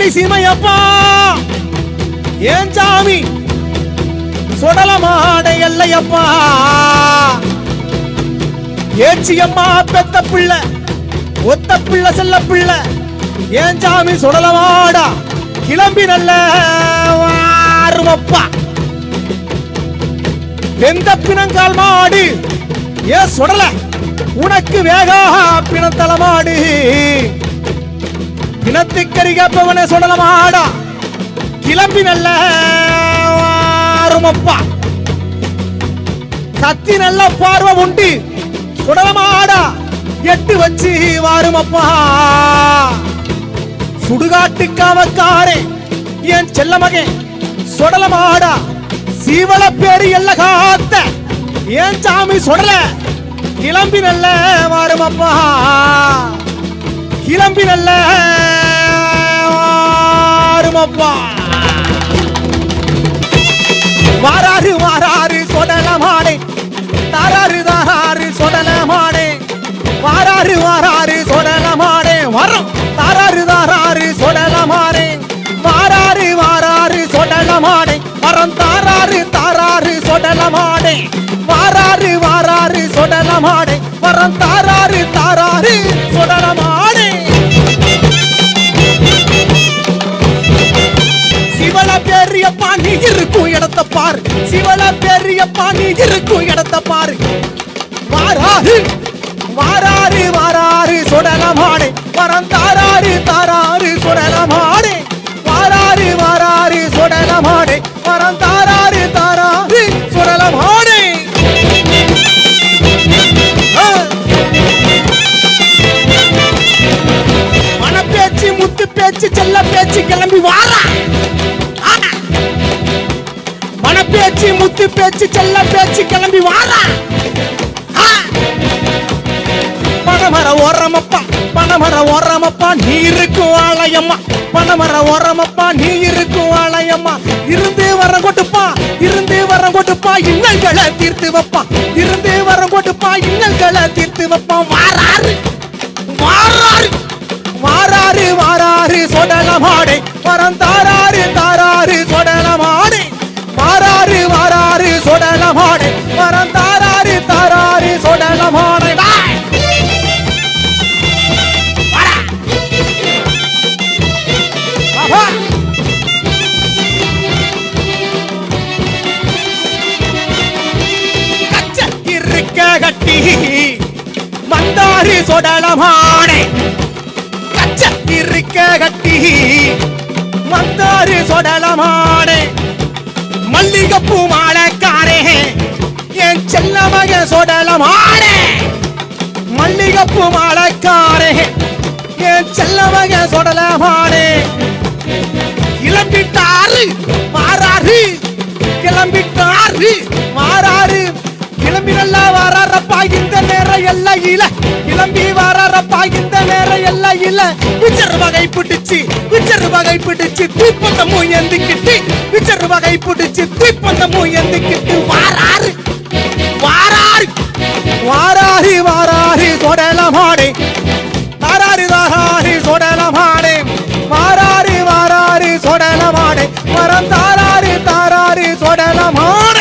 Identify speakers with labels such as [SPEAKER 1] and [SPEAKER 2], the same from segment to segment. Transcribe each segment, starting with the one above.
[SPEAKER 1] திருநெல்வேலி சீமையப்பா. ஏன் சாமி? சுடலமாட எல்லையப்பா. ஏச்சியம்மா பெத்த பிள்ளை ஒத்த பிள்ள செல்ல பிள்ள. ஏன் சாமி சுடலமாடா கிளம்பி நல்ல வாருமப்பா. வெந்த பிணங்கால் மாடு. ஏ சுடல? உனக்கு வேகா பிணத்தல மாடு பிணத்துக்கறி கேப்பவனே கிளம்பி நல்ல வாருமப்பா கத்தி நல்ல பார்வை உண்டு. சுடலமாடா எட்டு வச்சு வாருமப்பா. சுடுகாட்டு காவக்காரே என் செல்ல மகன் சுடலமாடா சீவள பேரு எல்ல காத்த ஏன் சாமி சுடல கிளம்பி நல்ல வாருமப்பா. கிளம்பி நல்ல வாருமப்பா வாராரு வாராரு சொடலமாடே தாராரு தாராரு சொடலமாடே வாராரு வாராரு சொடலமாடே வரோம். தாராரு தாராரு சொடலமாடே மாறாறு வாராரு சொடலமாடே வரம். தாராரு தாராரு சொடலமாடே மாறாறு வாராரு சொடலமாடே வரம். தாராரு தாரா பெரியப்பா நீ இருக்கும் இடத்த பாரு. சிவல பெரியப்பா நீ இருக்கும் இடத்த பாரு. வாராரு வாராரு வாராரு சுடலமாடே வரம் தாராரு தாராரு சுடலமாடே வாராரு வாராரு சுடலமாடே வரம் தாராரு தாராரு சுடலமாடே ஆ. மனப்பேச்சு முத்து பேச்சு செல்ல பேச்சு கிளம்பி வாரா. பேச்சு முத்து பேச்சு செல்ல பேச்சு கிளம்பி வாரா ஆ. ஓரமப்பா பணமர ஓரமப்பா நீ இருக்கும் ஆலயம்மா. பணமர ஓரமப்பா நீ இருக்கும் ஆலயம்மா. இருந்தே வர கொட்டுப்பா இருந்தே வர கொட்டுப்பா இன்னல்களை தீர்த்து வைப்பா. இருந்தே வர கொட்டுப்பா இன்னல்களை தீர்த்து வைப்பா. வாராரு வாராரு வாராரு வாராரு சொடலமாடை. வரம் தாராரு தாராரு சொடலமா சொடலமாடே மரம் தாராரி தாராரி சொடலமாடே வாய். கட்டி மந்தாரி சொடலமாடே கச்ச இருக்க கட்டி மந்தாரி சொடலமாடே மல்லிகப்பூ மாலை செல்ல மக மல்லிகப்பு மல்லிகப்பூ மாலைக்காரே என் செல்லவங்க மக ஆடே. கிளம்பிட்டாரு மாறாரு கிளம்பிட்டாரு மாறாரு கிளம்பி நல்லா வராரப்பா இந்த நேரம் எல்லாம் இல்ல கிளம்பி வராரப்பா இந்த நேரம் எல்லாம் இல்ல விச்சர் வகை பிடிச்சு விச்சர் வகை பிடிச்சு தீப்பந்தமும் எந்திக்கிட்டு விச்சர் வகை பிடிச்சு தீப்பந்தமும் எந்திக்கிட்டு வாராரு வாராரு சொடலமாடே. தாராரு தாராரு சொடலமாடே. வாராரி வாராரு சொடலமாடே. வரம் தாராரி தாராரி சொடலமாடே. வாடா.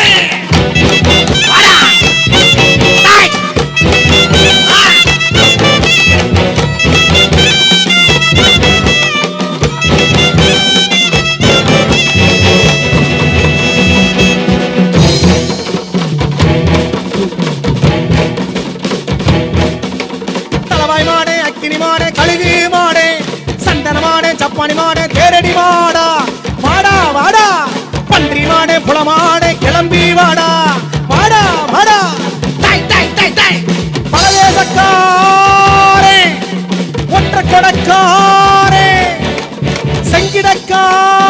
[SPEAKER 1] நாய் மாடு அக்கினி மாடு கழுகு மாடு சந்தன மாடு சப்பானி மாடு தேரடி மாடா. வாடா வாடா பன்றி மாடு புல மாடு கிளம்பி வாடா. வாடா வாடா தாய் தாய் தாய் தாய். பரதேசக்காரே ஒற்ற கொடக்காரே செங்கிடக்காரே